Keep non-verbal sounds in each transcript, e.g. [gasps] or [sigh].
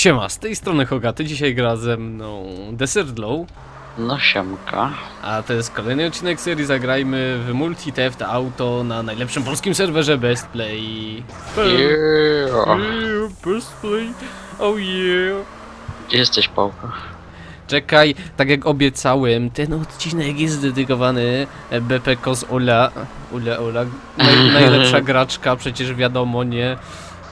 Siema, z tej strony Hogaty, dzisiaj gra ze mną Desert Low, No siemka. a to jest kolejny odcinek serii Zagrajmy w Multi Theft Auto na najlepszym polskim serwerze Best Play. Yeah. Yeah, Best Play, oh yeah. Gdzie jesteś, Pałka? Czekaj, tak jak obiecałem, ten odcinek jest dedykowany BP Kos Ola. Ola, Ola, naj, [laughs] najlepsza graczka, przecież wiadomo, nie?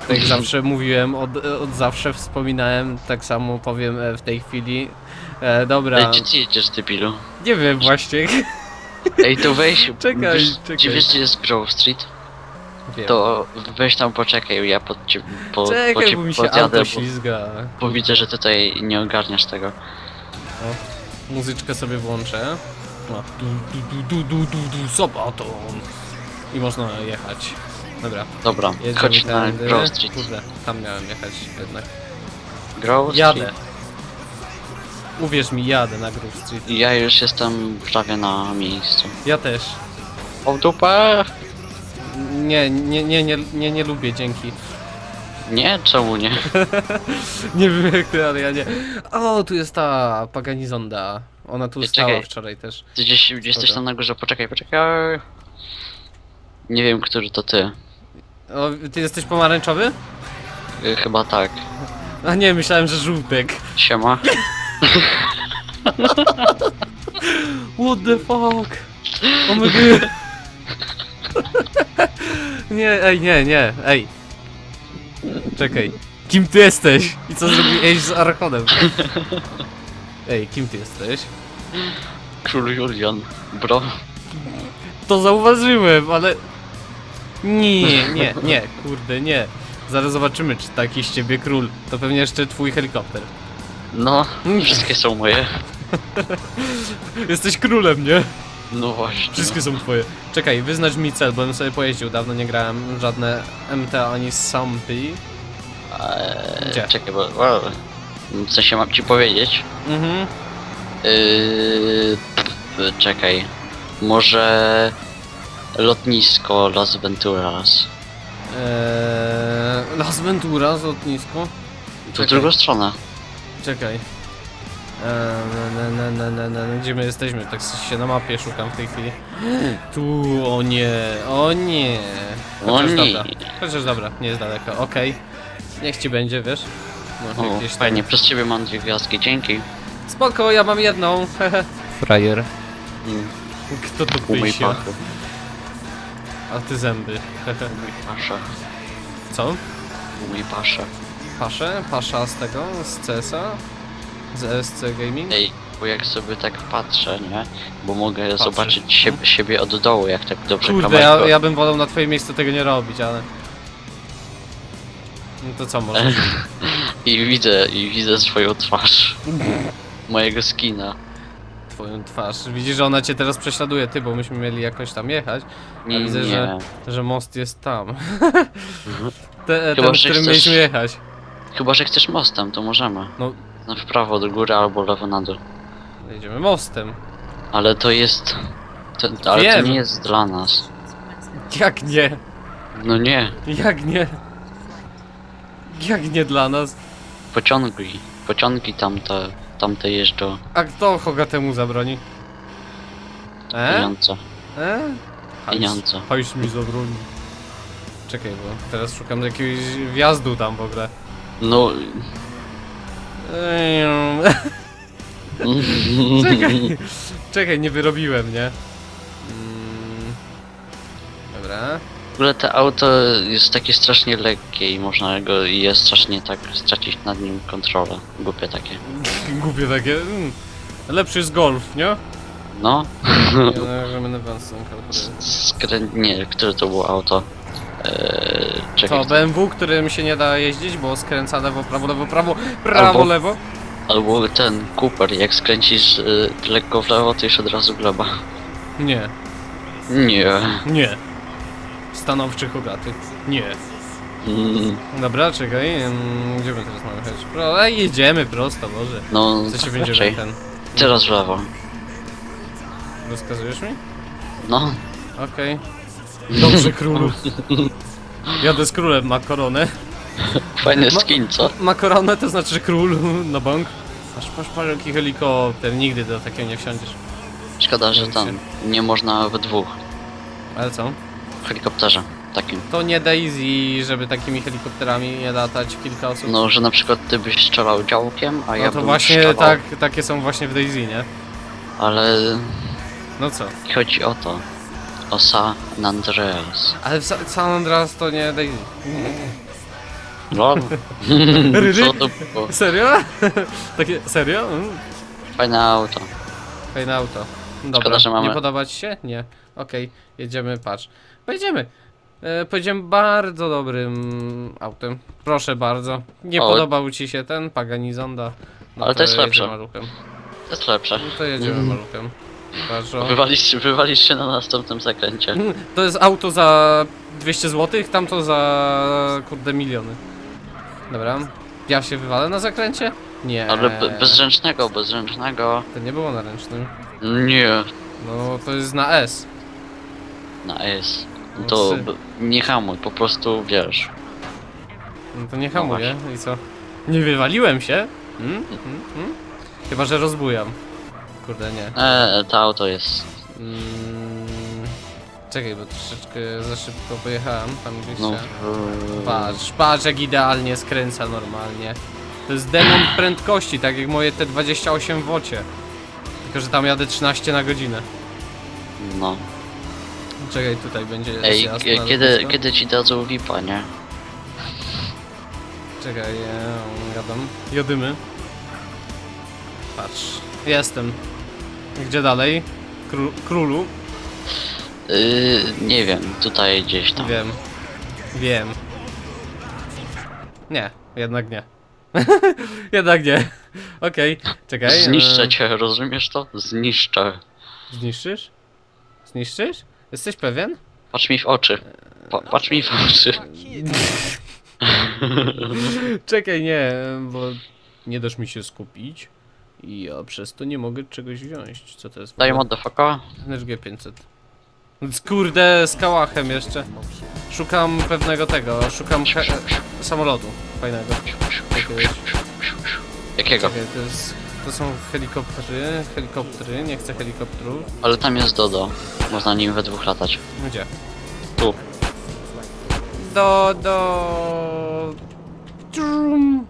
Tak jak zawsze mówiłem, od, od zawsze wspominałem, tak samo powiem e, w tej chwili. E, dobra, Ej, gdzie ty jedziesz, debilu? nie wiem właśnie. Ej, to weź... [laughs] Czekaj, wiesz, czekaj. Czy wiesz, gdzie jest Grove Street? Wiem. To weź tam poczekaj, ja pod ciebie po, po Czekaj, ciebie bo mi się podjadę, auto bo, ślizga. bo widzę, że tutaj nie ogarniasz tego. Muzyczkę sobie włączę. O, du, du, du, du, du, du, du, Sobaton. I można jechać. Dobra, Dobra, jedziemy chodź na tędy. Grove Street. Kurde, tam miałem jechać jednak. Grove Jadę. Street. Uwierz mi, jadę na Grove Street. Ja już jestem prawie na miejscu. Ja też. O dupę! Nie, nie, nie, nie, nie, nie lubię, dzięki. Nie, czemu nie? [laughs] Nie wiem jak ty, ale ja nie. O, tu jest ta Paganizonda. Ona tu Ej, stała czekaj. wczoraj też. Ty gdzieś gdzieś jesteś tam na górze, poczekaj, poczekaj. Nie wiem, który to ty. O, ty jesteś pomarańczowy? Y, Chyba tak. A nie, myślałem, że żółtek. Siema. [laughs] What the fuck? Oh my god. [laughs] Nie, ej, nie, nie, ej. Czekaj. Kim ty jesteś? I co zrobiłeś z Archonem? [laughs] Ej, kim ty jesteś? Król Julian. Bro. To zauważyłem, ale... Nie, nie, nie, kurde, nie. Zaraz zobaczymy, czy taki z ciebie król. To pewnie jeszcze twój helikopter. No, wszystkie są moje. [laughs] Jesteś królem, nie? No właśnie. Wszystkie są twoje. Czekaj, wyznacz mi cel, bo bym sobie pojeździł. Dawno nie grałem w żadne MT ani Sampy. Eee, Gdzie? Czekaj, bo... Well, w sensie mam ci powiedzieć. Mhm. Yy, czekaj. Może... Lotnisko Las Venturas. Eee, Las Venturas, lotnisko. To Czekaj. w drugą stronę. Czekaj. Eee, na, na, na, na, na, na, gdzie my jesteśmy? Tak się na mapie szukam w tej chwili. [gasps] Tu, o nie, o nie. O Chociaż nie. dobra, chociaż dobra, nie jest daleko, okej. Niech ci będzie, wiesz? Może O, jakieś tam- fajnie, przez ciebie mam dwie gwiazdki, dzięki. Spoko, ja mam jedną. [laughs] Frajer. Mm, Kto to Umyj pysia? pachy. A ty zęby. Umyj paszę. Co? Umyj paszę. Paszę? Pasza z tego? Z CS-a? Z ESC Gaming? Ej, bo jak sobie tak patrzę, nie? Bo mogę Patrzysz, zobaczyć siebie, siebie od dołu, jak tak dobrze Kurde, ja, kamerko- ja bym wolał na twoim miejscu tego nie robić, ale... No to co może? [laughs] I widzę, i widzę swoją twarz. [laughs] Mojego skina. Twoją twarz. Widzisz, że ona cię teraz prześladuje, ty, bo myśmy mieli jakoś tam jechać, a Nie, widzę, nie. że, że most jest tam. [laughs] Te, Chyba, ten, że którym chcesz- mieliśmy jechać. Chyba, że chcesz mostem, to możemy. No, No w prawo do góry albo lewo na dół. jedziemy mostem. Ale to jest... To, ale Wiem. to nie jest dla nas. Jak nie? No nie. Jak nie? Jak nie dla nas? Pociągi. Pociągi tamte, tamte jeżdżą. A kto Hogatemu zabroni? E? Pieniądze. E? Pieniądze. Hajs mi zabroni. Czekaj, bo teraz szukam jakiegoś wjazdu tam w ogóle. No... Ej, [laughs] Czekaj, czekaj, nie wyrobiłem, nie? Mm, Dobra. W ogóle to auto jest takie strasznie lekkie i można go i jest strasznie tak stracić nad nim kontrolę. Głupie takie. [laughs] Głupie takie. Mm. Lepszy jest golf, nie? No. [laughs] [laughs] Ja na advanced Skrę... Nie, które to było auto? Eee, czekaj. To BMW, którym się nie da jeździć, bo skręca lewo, prawo, lewo, prawo, prawo, Albo- lewo. Albo ten Cooper, jak skręcisz y, lekko w lewo, to już od razu gleba. Nie, Nie. nie. Stanowczy Hogaty. Nie. Mm, Dobra, czekaj, gdzie my teraz mamy jechać? Pro, jedziemy prosto, Boże. No, Co się tak raczej. ten... Teraz w lewo. Rozkazujesz mi? No. Okej. Dobrze, królu. [laughs] Jadę z królem na koronę. Fajny Ma- skin, co? Ma koronę, to znaczy król, [laughs] no bąk. Masz, masz parę jaki helikopter, nigdy do takiego nie wsiądziesz. Szkoda, że tam nie można we dwóch. Ale co? Helikopterze takim. To nie Daisy, żeby takimi helikopterami nie latać kilka osób. No, że na przykład ty byś strzelał działkiem, a No ja to bym właśnie strzelał, tak, takie są właśnie w Daisy, nie? Ale No co? chodzi o to. O San Andreas. Ale w Sa- San Andreas to nie Daisy. Rydy? [laughs] [laughs] Co to było? Serio? [laughs] Takie, serio? Mm. Fajne auto. Fajne auto. Dobra, Szkoda, że mamy- nie podoba ci się? Nie. Okej, jedziemy, patrz. Pojedziemy. E, pojedziemy bardzo dobrym autem. Proszę bardzo. Nie O. podobał ci się ten Paganizonda? No Ale to jest jedziemy lepsze. Maluchem. To jest lepsze. No to jedziemy Mm. maluchem. Wywalisz, wywalisz się na następnym zakręcie. [laughs] To jest auto za 200 zł, tamto za kurde miliony. Dobra. Ja się wywalę na zakręcie? Nie. Ale be- bezręcznego, bezręcznego. To nie było na ręcznym. Nie. No to jest na S. Na S. No To b- nie hamuj, po prostu wiesz. No to nie hamuję. I co? Nie wywaliłem się? Hmm? Hmm? Hmm? Chyba, że rozbujam. Kurde, nie. E, to auto jest. Mm, czekaj, bo troszeczkę za szybko pojechałem tam gdzieś No. w- Patrz, patrz jak idealnie skręca normalnie. To jest demon prędkości, tak jak moje te 28 w wocie. Tylko, że tam jadę 13 na godzinę. No. Czekaj, tutaj będzie Ej, zjazd k- na kiedy, lotnisko. kiedy ci dadzą VIPa, nie? Czekaj, ja. Jodymy. Patrz, jestem. Gdzie dalej? Kró królu? Yy, nie wiem, tutaj gdzieś tam. Wiem. Wiem. Nie, jednak nie. [laughs] jednak nie. Okej, czekaj. Zniszczę e, cię, rozumiesz to? Zniszczę. Zniszczysz? Zniszczysz? Jesteś pewien? Patrz mi w oczy. Pa, patrz mi w oczy. [laughs] Czekaj, nie, bo nie dasz mi się skupić. I ja przez to nie mogę czegoś wziąć. Co to jest? Daj ogóle? motherfucker. NSG 500. Kurde, z kałachem jeszcze. Szukam pewnego tego, szukam samolotu fajnego. Jakiego? Czekaj, to jest... To są helikoptery, helikoptery, nie chcę helikopterów. Ale tam jest Dodo. Można nim we dwóch latać. Gdzie? Tu. Do, do... Trum.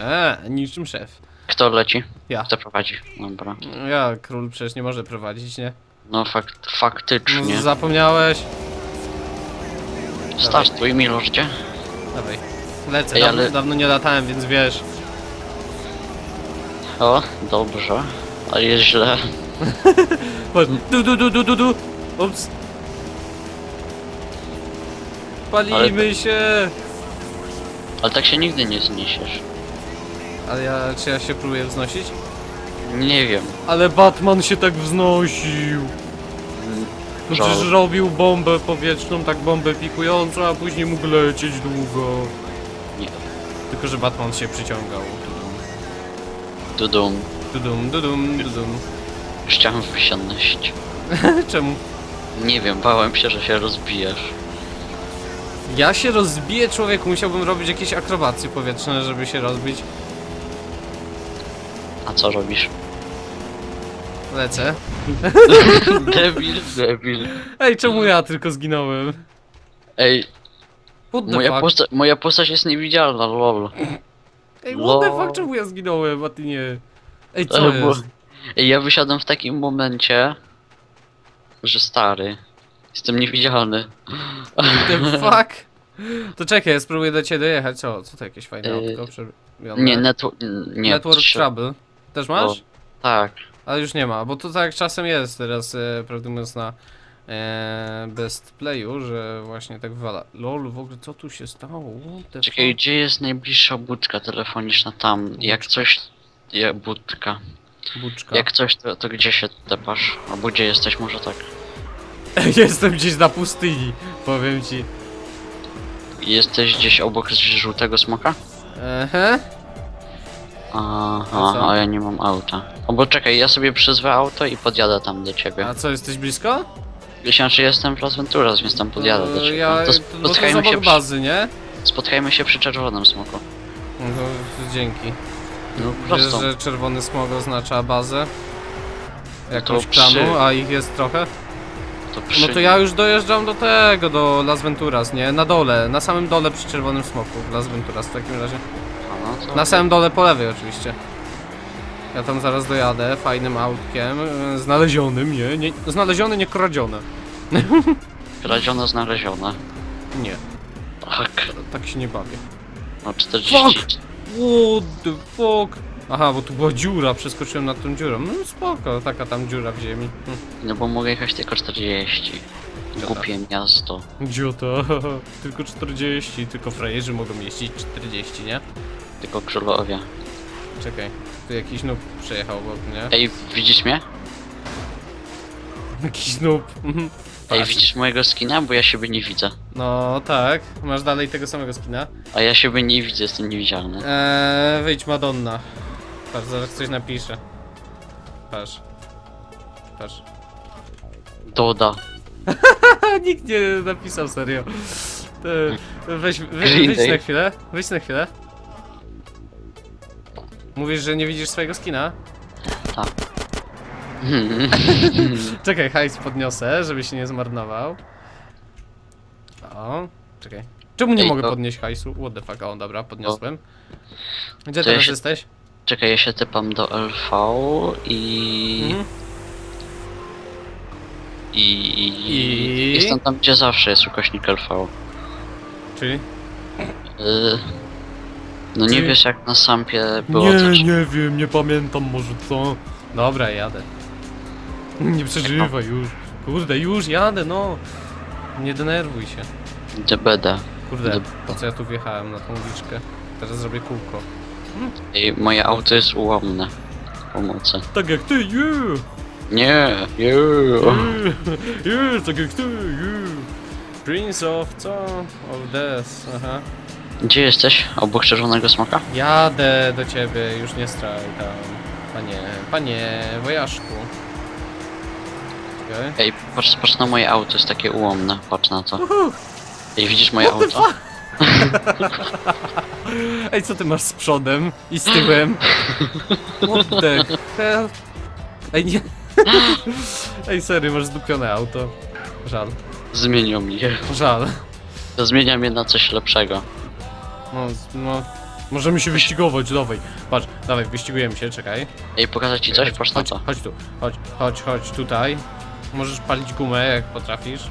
A, niczym szef. Kto leci? Ja. Kto prowadzi? Dobra. Ja, król przecież nie może prowadzić, nie? No fakt, faktycznie. No, zapomniałeś. Startuj Milosz, gdzie? Dawaj. Lecę, Ej, dawno, ale- dawno nie latałem, więc wiesz. O, dobrze. Ale jest źle. [laughs] Chodź. Du, du, du, du, du, du. Ups. Palimy się. Ale tak się nigdy nie zniesiesz. Ale ja, czy ja się próbuję wznosić? Nie wiem. Ale Batman się tak wznosił. No Żal. przecież robił bombę powietrzną, tak bombę pikującą, a później mógł lecieć długo. Nie. Tylko, że Batman się przyciągał. Dudum. Dudum, dudum, dudum. Chciałem wysiąść. [laughs] Czemu? Nie wiem, bałem się, że się rozbijesz. Ja się rozbiję, człowieku, musiałbym robić jakieś akrobacje powietrzne, żeby się rozbić. A co robisz? Lecę. [laughs] debil, debil. Ej, czemu ja tylko zginąłem? Ej, What the moja, fuck? posta moja postać jest niewidzialna, lol. Ej, what the fuck, czemu ja zginąłem, a ty nie? Ej, co Ale było- jest? Ej, ja wysiadam w takim momencie, że stary. Jestem niewidzialny. The [laughs] fuck? To czekaj, ja spróbuję do ciebie dojechać. Co? Co to jakieś fajne autko? przerobione? Nie, network. Nie, Network trze- Trouble. Też masz? O. Tak. Ale już nie ma, bo to tak czasem jest teraz, e, prawdę mówiąc, na e, Best Playu, że właśnie tak wywala. Lol, w ogóle co tu się stało? What the Czekaj, fuck? gdzie jest najbliższa budka telefoniczna? Tam. Jak coś. Ja, budka. Buczka. Jak coś, to, to gdzie się tepasz? Albo gdzie jesteś, może tak. [laughs] Jestem gdzieś na pustyni, powiem ci. Jesteś gdzieś obok żółtego smoka? Ehe. A Aha, co? a ja nie mam auta. O, bo czekaj, ja sobie przyzwę auto i podjadę tam do ciebie. A co, jesteś blisko? Myślałem, że jestem w Las Venturas, więc tam podjadę do E, ciebie. Ja, to, to, sp- bo to jest spotkajmy się obok przy, bazy, nie? Spotkajmy się przy czerwonym smoku. No to dzięki. No Wiesz, prosto. że czerwony smog oznacza bazę? Jakąś przy- a ich jest trochę? To przy... No to ja już dojeżdżam do tego, do Las Venturas, nie? Na dole, na samym dole przy czerwonym smoku w Las Venturas w takim razie. A, no to... Na samym dole po lewej oczywiście. Ja tam zaraz dojadę fajnym autkiem, e, znalezionym, nie? nie znalezione, nie kradzione. [laughs] Kradzione, znalezione. Nie, Tak. tak się nie bawię. No 40. What the fuck? Aha, bo tu była dziura, przeskoczyłem nad tą dziurą. No spoko, taka tam dziura w ziemi. Hm. No bo mogę jechać tylko 40. Dobra. Głupie miasto. Idiota, [laughs] tylko 40, tylko frajerzy mogą jeździć 40, nie? Tylko królowie. Czekaj, tu jakiś noob przejechał obok mnie. Ej, widzisz mnie? Jakiś noob. mhm. Ej, Patrz. widzisz mojego skina? Bo ja siebie nie widzę. No tak, masz dalej tego samego skina. A ja siebie nie widzę, jestem niewidzialny. Eee, wyjdź Madonna. Patrz, zaraz coś napiszę. Patrz. Patrz. Doda. [laughs] Nikt nie napisał serio. To, weź, wy, Green wyjdź Day. na chwilę, wyjdź na chwilę. Mówisz, że nie widzisz swojego skina? [laughs] Czekaj, hajs podniosę, żeby się nie zmarnował. O, czekaj. Czemu nie Ej, mogę to- podnieść hajsu? What the fuck, o dobra, podniosłem. Gdzie To ja teraz się- jesteś? Czekaj, ja się typam do LV i... Mhm. I... I... I- Jestem tam, gdzie zawsze jest ukośnik LV. Czyli? Y... No nie wiesz jak na sampie było Nie, coś... nie wiem, nie pamiętam może co. Dobra, jadę. Nie przeżywaj już. Kurde, już jadę, no. Nie denerwuj się. DBD. Kurde, po co ja tu wjechałem na tą uliczkę? Teraz zrobię kółko. Ej, moje auto jest ułomne. Pomocy. Tak jak ty, yeah! Nie. Yeah, yeah, tak jak ty, yeah! Prince of co? Of Death, aha. Gdzie jesteś? Obok czerwonego smoka? Jadę do ciebie, już nie straj tam. Panie, panie wojaszku. Czekaj. Ej, patrz, patrz na moje auto, jest takie ułomne. Patrz na to. Uhu. Ej, widzisz moje What the auto? [laughs] Ej, co ty masz z przodem i z tyłem? What the hell? Ej, nie. [laughs] Ej, serio, masz zdupione auto. Żal, Zmienią mnie. żal. Zmienia mnie na coś lepszego. No, no. Możemy się wyścigować, dawaj. Patrz, dawaj, wyścigujemy się, czekaj. Ej, pokażę ci coś? Patrz na chodź, to. chodź tu, chodź, chodź, chodź tutaj. Możesz palić gumę, jak potrafisz.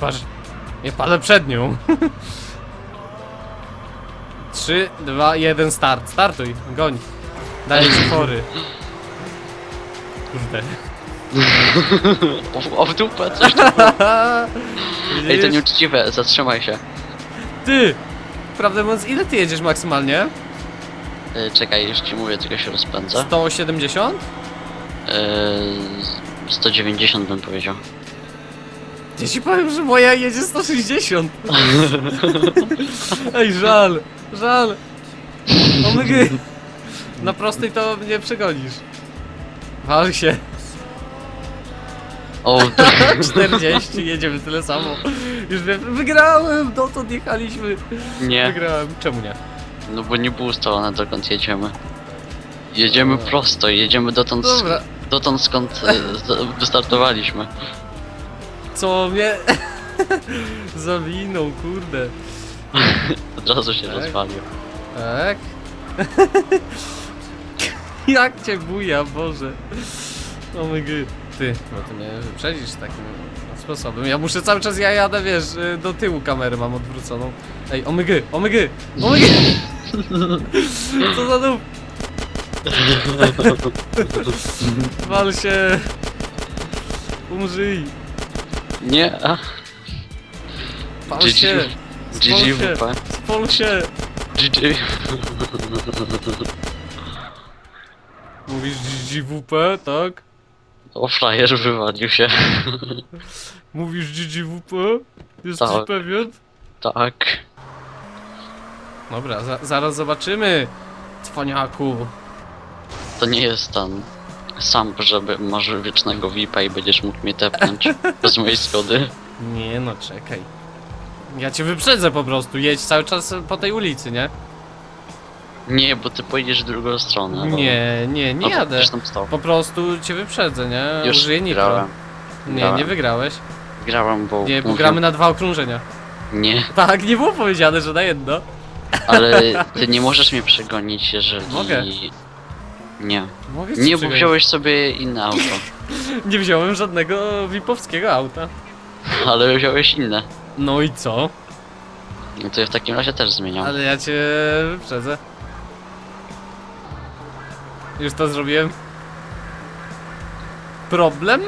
Patrz, ja palę przed nią. 3, 2, 1, start. Startuj, goń. Dajesz [laughs] fory. Kurde. O, o w dupę, coś tu. [laughs] Ej, to Widzisz? nieuczciwe, zatrzymaj się. Ty! Prawdę mówiąc, ile ty jedziesz maksymalnie? Ej, czekaj, już ci mówię, tylko się rozpędzę. 170? Eee, 190 bym powiedział. Ja ci powiem, że moja jedzie 160. Ej, żal, żal. Omygy. Na prostej to mnie przegonisz. Wal się. O, [laughs] 40, jedziemy tyle samo. Już wiem, wygrałem, dotąd jechaliśmy. nie, Wygrałem. Czemu nie? no bo nie było ustalone dokąd jedziemy. Jedziemy Dobra. prosto, jedziemy dotąd, Dobra, dotąd skąd e, z- wystartowaliśmy. co mnie [laughs] zawinął, kurde. [laughs] Od razu się Tak? rozwalił. Tak? Jak cię buja, Boże. O my god. Ty, no to mnie wyprzedzisz takim sposobem. Ja muszę cały czas, ja jadę, wiesz, y, do tyłu kamery mam odwróconą. Ej, omygy, omygy, omygy! [laughs] Co za dół? [laughs] Wal się! Umrzyj! Nie, a, Pal GG. się! Spol się! GGWP. Spol się! GG. Mówisz GGWP, tak? O, frajer wywalił się. [laughs] Mówisz GGWP? Jesteś Tak. pewien? Tak. Dobra, za zaraz zobaczymy, cwaniaku. To nie jest ten sam, żeby masz wiecznego VIP-a i będziesz mógł mnie tepnąć [laughs] bez mojej zgody. Nie no, czekaj. Ja cię wyprzedzę po prostu, jedź cały czas po tej ulicy, nie? Nie, bo ty pojedziesz w drugą stronę. no. Nie, nie, No nie to jadę. stop. Po prostu cię wyprzedzę, nie? Już Użyję nitro. grałem. Nie, grałem. nie wygrałeś. Grałem, bo... Nie, bo mówię- gramy na dwa okrążenia. Nie, Tak, nie było powiedziane, że na jedno. ale [laughs] ty nie możesz mnie przegonić, jeżeli... Mogę. Nie. Mogę ci Nie, bo przegonić. wziąłeś sobie inne auto. [laughs] Nie wziąłem żadnego VIP-owskiego auta. [laughs] Ale wziąłeś inne. No i co? No to ja w takim razie też zmieniam. Ale ja cię wyprzedzę. Już to zrobiłem. Problem?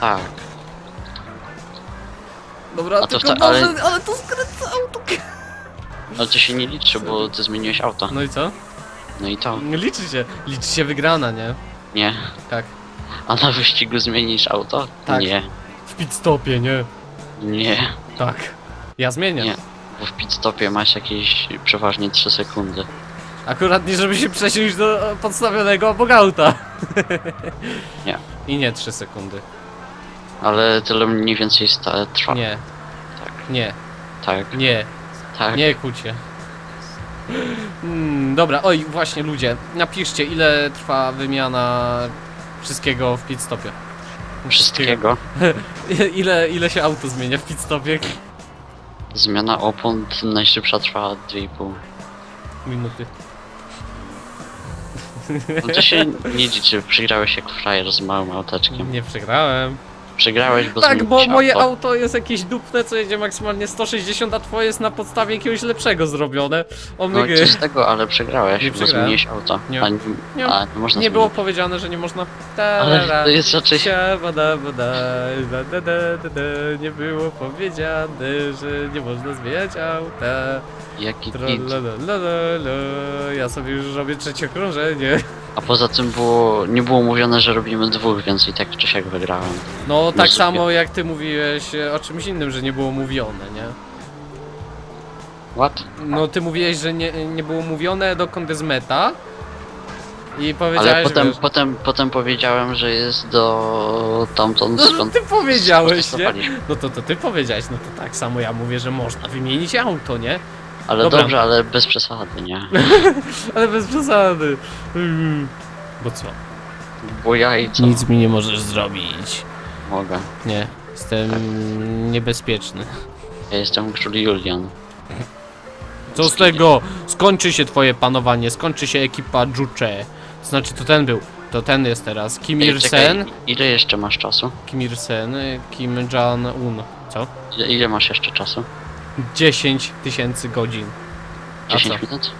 Tak. Dobra, A to tylko ale- może, ale to skręca auto. Ale to się nie liczy, bo ty zmieniłeś auto. No i co? No i to. Liczy się, liczy się wygrana, nie? Nie. Tak. A na wyścigu zmienisz auto? Tak. Nie. W pit stopie, nie? Nie. Tak. Ja zmienię. Nie. Bo w pit stopie masz jakieś przeważnie 3 sekundy. Akurat nie, żeby się przesiąść do podstawionego obok auta. Nie. [laughs] I nie 3 sekundy. Ale tyle mniej więcej sta- trwa. Nie, Tak. nie, Tak. nie, Tak. nie kucie. Mm, dobra, oj, właśnie ludzie, napiszcie ile trwa wymiana wszystkiego w pit stopie. Wszystkiego. [laughs] Ile, ile się auto zmienia w pit stopie? Zmiana opon najszybsza trwa 2,5. Minuty. No to się nie liczy, przegrałeś jak frajer z małym auteczkiem. Nie przegrałem. Przegrałeś, bo Tak, bo zmieniłeś moje auto. jest jakieś dupne, co jedzie maksymalnie 160, a twoje jest na podstawie jakiegoś lepszego zrobione. No Omygy. coś z tego, ale przegrałeś, Nie bo przegrałem. zmieniłeś auto. Nie. A, nie, a, nie można Nie było zmienić. powiedziane, że nie można. Ale to jest raczej... Siabada, bada, da, da, da, da, da. Nie było powiedziane, że nie można zmieniać auta. Jaki git. Ja sobie już robię trzecie okrążenie. A poza tym było, nie było mówione, że robimy dwóch, więc i tak czy siak wygrałem. No tak samo jak ty mówiłeś e, o czymś innym, że nie było mówione, nie? What? No ty mówiłeś, że nie, nie było mówione dokąd jest meta. I Ale powiedziałeś, potem, wiesz, potem, potem powiedziałem, że jest do tamtąd No to skąd ty powiedziałeś, nie? No to, to ty powiedziałeś, no to tak samo ja mówię, że można wymienić auto, nie? Ale Dobra. dobrze, ale bez przesady, nie? [laughs] Ale bez przesady. Mm. Bo co? Bo ja i co Nic mi nie możesz zrobić. mogę? Nie, jestem niebezpieczny. Ja jestem król Julian. Co z tego? Skończy się twoje panowanie, skończy się ekipa Juche. Znaczy to ten był, to ten jest teraz. Kim Ej, czekaj, Sen, ile jeszcze masz czasu? Kim Il Sen, Kim Jong-un. Co? Ile, ile masz jeszcze czasu? 10 tysięcy godzin. A 10 co? minut?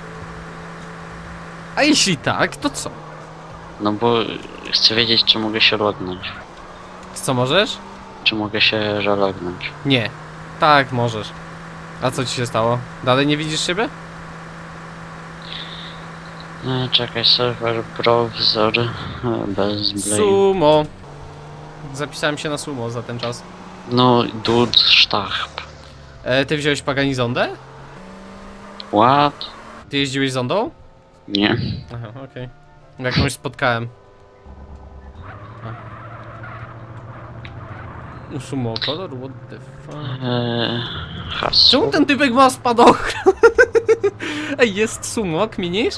A jeśli tak, to co? No bo chcę wiedzieć, czy mogę się lognąć. Co możesz? Czy mogę się relognąć? Nie. Tak, możesz. A co ci się stało? Dalej nie widzisz siebie? E, czekaj, serwer browser e, bez blame. Sumo. Zapisałem się na sumo za ten czas. No, dud sztachb. E, ty wziąłeś Pagani Zondę? What? Ty jeździłeś zondą? Nie. Aha, okej. Jakąś spotkałem. A. Sumo kolor? What the fuck? Eee, hasło. Czemu ten typek ma spadochron? [laughs] Ej, jest sumo, kminisz?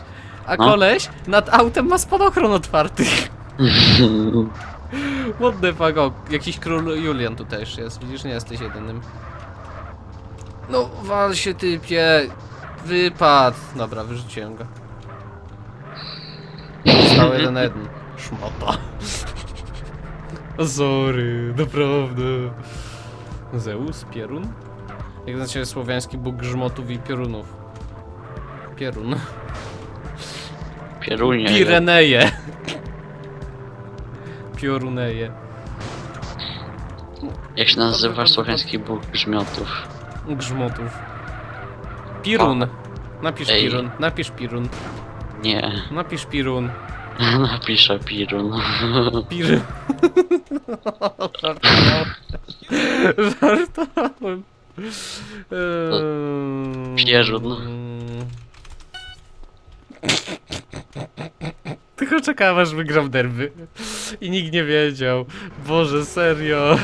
A No. koleś nad autem ma spadochron otwarty. [laughs] What the fuck, o, jakiś król Julian tu też jest, widzisz, nie jesteś jedynym. No, wal się typie, wypad. Dobra, wyrzuciłem go. Został [laughs] jeden na jeden. Szmota. [laughs] Sorry, naprawdę. Zeus, Pierun? Jak znaczy słowiański bóg grzmotów i piorunów? Pierun. Pierunie. Pireneje. Pioruneje. Jak się nazywa słowiański bóg grzmiotów? Grzmotów. Pirun. Napisz Ej. Pirun. Napisz Pirun. Nie. Napisz Pirun. [laughs] Napiszę Pirun. [laughs] Pir. [laughs] Żartowałem. Żartowałem. Eee, Pierun. Tylko czekałem aż wygram derby. I nikt nie wiedział. Boże, serio.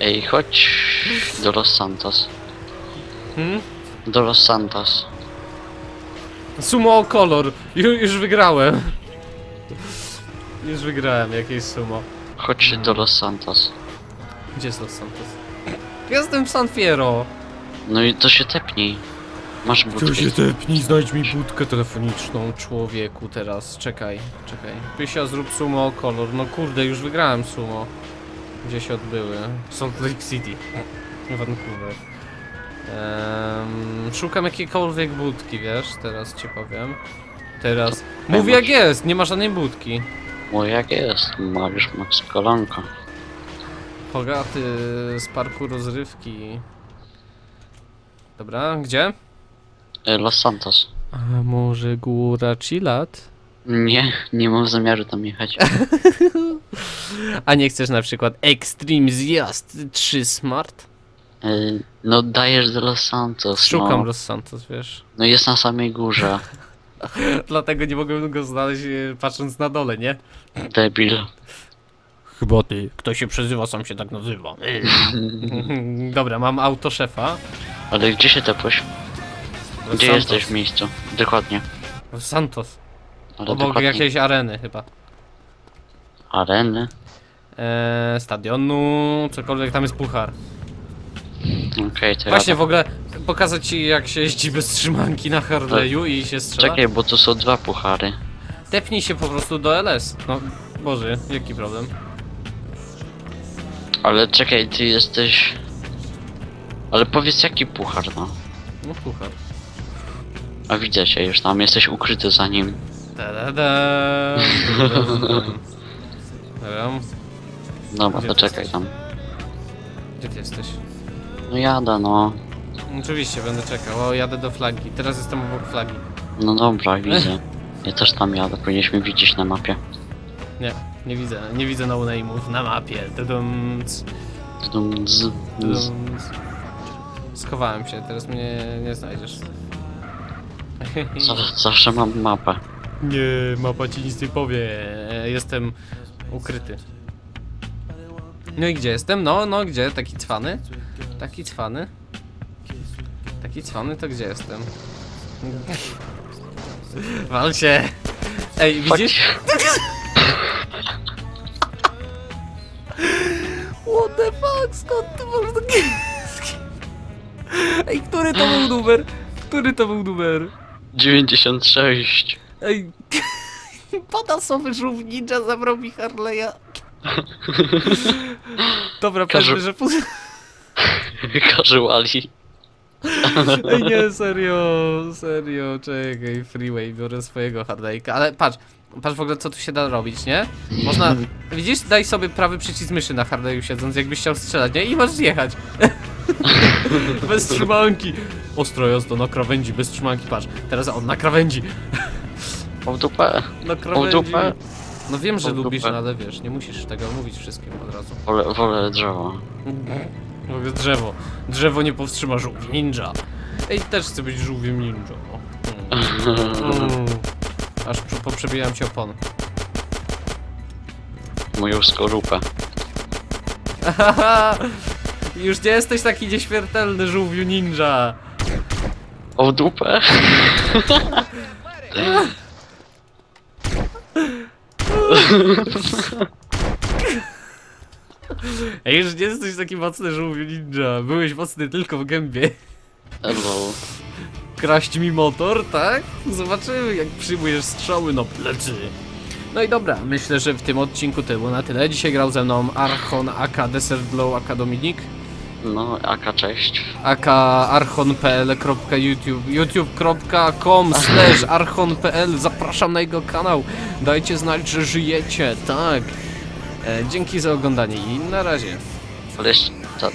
Ej, chodź do Los Santos. Hmm? Do Los Santos. Sumo kolor. Ju, już wygrałem. Już wygrałem jakieś sumo. Chodź do Los Santos. Gdzie jest Los Santos? Jestem w San Fierro. No i to się tepnij. Masz budkę. tepnij, znajdź mi budkę telefoniczną, człowieku, teraz. Czekaj, czekaj. Pysia, zrób sumo kolor. No kurde, już wygrałem sumo. Gdzie się odbyły? Salt Lake City. [laughs] Vancouver. Ehm, szukam jakiejkolwiek budki, wiesz? Teraz ci powiem. Teraz. Mów jak jest, nie ma żadnej budki. Mój jak jest, Mariusz Max Kolanko. Bogaty z parku rozrywki. Dobra, gdzie? E, Los Santos. A może góra Chillat? Nie, nie mam zamiaru tam jechać. [laughs] A nie chcesz na przykład Extreme Zjazd 3 Smart? E, no dajesz do Los Santos. Szukam no. Los Santos, wiesz. no jest na samej górze. [laughs] Dlatego nie mogłem go znaleźć e, patrząc na dole, nie? Debil. Chyba ty. Kto się przezywa, sam się tak nazywa. [laughs] Dobra, mam auto szefa. Ale gdzie się tepłeś? Los Gdzie Santos. jesteś w miejscu? Dokładnie. Los Santos. Ale Obok dokładnie. jakiejś areny chyba. Areny? Eee, stadionu, cokolwiek tam jest puchar. Okej, to Właśnie w ogóle pokazać ci jak się jeździ bez trzymanki na Harley'u i się strzela. Czekaj, bo tu są dwa puchary. Tepnij się po prostu do LS. No, Boże, jaki problem? Ale czekaj, ty jesteś... Ale powiedz jaki puchar, no. No puchar. A widzę cię już tam, jesteś ukryty za nim. Da, da, da. Dobra, Dobra, Gdzie to ty czekaj jesteś? tam. gdzie ty jesteś? No jada, no. Oczywiście, będę czekał. O, jadę do flagi. Teraz jestem obok flagi. No dobra, widzę. Ja też tam jadę, powinniśmy widzieć na mapie. Nie, nie widzę. Nie widzę no name'ów na mapie. Tudumc, Dum, z, z. tudumc. Schowałem się, teraz mnie nie znajdziesz. Zaw- Zawsze mam mapę. Nie, mapa ci nic nie powie. Jestem ukryty. No i gdzie jestem? No, no, gdzie? Taki cwany? Taki cwany? Taki cwany to gdzie jestem? Wal się! Ej, widzisz? What the fuck? Skąd ty masz takie... Ej, który to był numer? Który to był numer? 96. Ej, [laughs] podasowy żółw ninja zabrał mi Harley'a. [laughs] Dobra, Każu- pewnie, że... Casuali. Ej, nie, serio, serio, czekaj, freeway, biorę swojego Harley'ka, ale patrz, patrz w ogóle co tu się da robić, nie? Można, [laughs] widzisz, daj sobie prawy przycisk myszy na Harley'u siedząc, jakbyś chciał strzelać, nie? I masz zjechać. [laughs] bez trzymanki. Ostro jazda na krawędzi, bez trzymanki, patrz, teraz on na krawędzi. W dupę. Na w krawędzi. dupę. No wiem, że lubisz, dupę. no ale wiesz, nie musisz tego mówić wszystkim od razu. Wolę, wolę drzewo. Mówię drzewo. Drzewo nie powstrzyma żółwi ninja. Ej, też chcę być żółwiem ninja. O. Mm. Mm. Aż prze- poprzebijałem ci opony. Moją skorupę. [laughs] Już nie jesteś taki nieśmiertelny żółwiu ninja. O dupę. [laughs] [laughs] [laughs] Ej, już nie jesteś taki mocny żółwiu ninja. Byłeś mocny tylko w gębie. Hello. Kraść mi motor, tak? Zobaczymy, jak przyjmujesz strzały na plecy. No i dobra, myślę, że w tym odcinku to było na tyle. Dzisiaj grał ze mną Archon, aka Desert Glow, aka Dominik, No, Aka, cześć. aka archon.pl.youtube, youtube.com slash archon.pl Zapraszam na jego kanał. Dajcie znać, że żyjecie, tak. E, dzięki za oglądanie i na razie. Ale jeszcze... Ta,